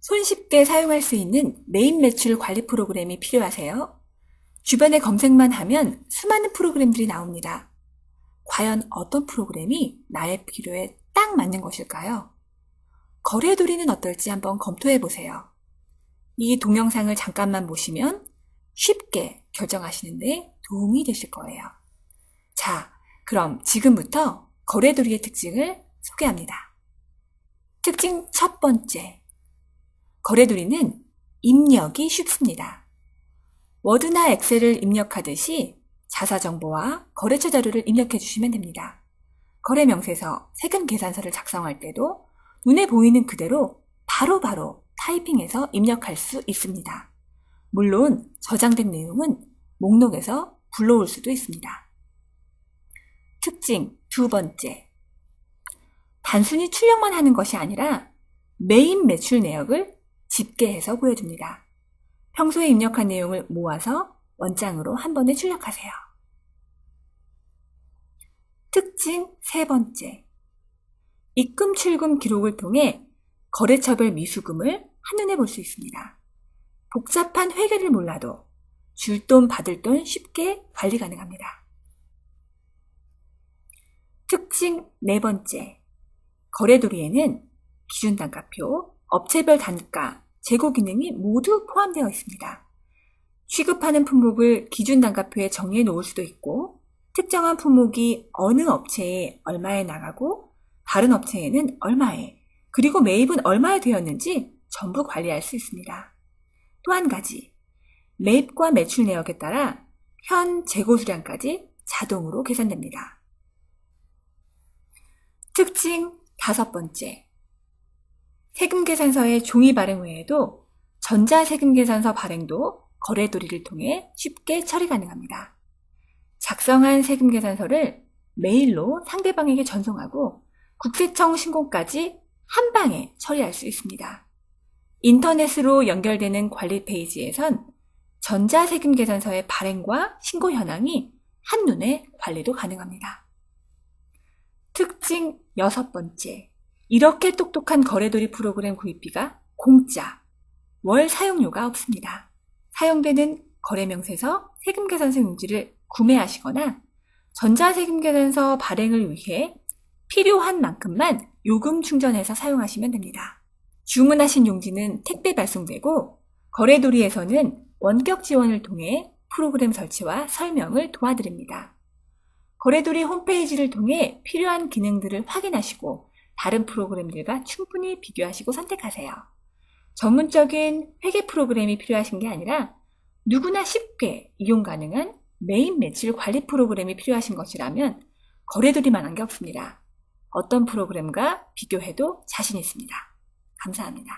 손쉽게 사용할 수 있는 메인 매출 관리 프로그램이 필요하세요? 주변에 검색만 하면 수많은 프로그램들이 나옵니다. 과연 어떤 프로그램이 나의 필요에 딱 맞는 것일까요? 거래도리는 어떨지 한번 검토해 보세요. 이 동영상을 잠깐만 보시면 쉽게 결정하시는데 도움이 되실 거예요. 자, 그럼 지금부터 거래도리의 특징을 소개합니다. 특징 첫 번째. 거래도리는 입력이 쉽습니다. 워드나 엑셀을 입력하듯이 자사 정보와 거래처 자료를 입력해 주시면 됩니다. 거래 명세서, 세금 계산서를 작성할 때도 눈에 보이는 그대로 바로바로 바로 타이핑해서 입력할 수 있습니다. 물론 저장된 내용은 목록에서 불러올 수도 있습니다. 특징 두 번째. 단순히 출력만 하는 것이 아니라 메인 매출 내역을 집계해서 보여줍니다. 평소에 입력한 내용을 모아서 원장으로 한 번에 출력하세요. 특징 세 번째. 입금 출금 기록을 통해 거래처별 미수금을 한눈에 볼 수 있습니다. 복잡한 회계를 몰라도 줄 돈 받을 돈 쉽게 관리 가능합니다. 특징 네 번째. 거래도리에는 기준 단가표, 업체별 단가, 재고 기능이 모두 포함되어 있습니다. 취급하는 품목을 기준 단가표에 정해 놓을 수도 있고, 특정한 품목이 어느 업체에 얼마에 나가고, 다른 업체에는 얼마에, 그리고 매입은 얼마에 되었는지 전부 관리할 수 있습니다. 또 한 가지, 매입과 매출 내역에 따라 현 재고 수량까지 자동으로 계산됩니다. 특징 다섯 번째. 세금계산서의 종이 발행 외에도 전자세금계산서 발행도 거래도리를 통해 쉽게 처리 가능합니다. 작성한 세금계산서를 메일로 상대방에게 전송하고 국세청 신고까지 한 방에 처리할 수 있습니다. 인터넷으로 연결되는 관리 페이지에선 전자세금계산서의 발행과 신고 현황이 한눈에 관리도 가능합니다. 특징 여섯 번째. 이렇게 똑똑한 거래도리 프로그램 구입비가 공짜. 월 사용료가 없습니다. 사용되는 거래명세서 세금계산서 용지를 구매하시거나 전자세금계산서 발행을 위해 필요한 만큼만 요금 충전해서 사용하시면 됩니다. 주문하신 용지는 택배 발송되고 거래도리에서는 원격 지원을 통해 프로그램 설치와 설명을 도와드립니다. 거래도리 홈페이지를 통해 필요한 기능들을 확인하시고 다른 프로그램들과 충분히 비교하시고 선택하세요. 전문적인 회계 프로그램이 필요하신 게 아니라 누구나 쉽게 이용 가능한 메인 매출 관리 프로그램이 필요하신 것이라면 거래도리만 한 게 없습니다. 어떤 프로그램과 비교해도 자신 있습니다. 감사합니다.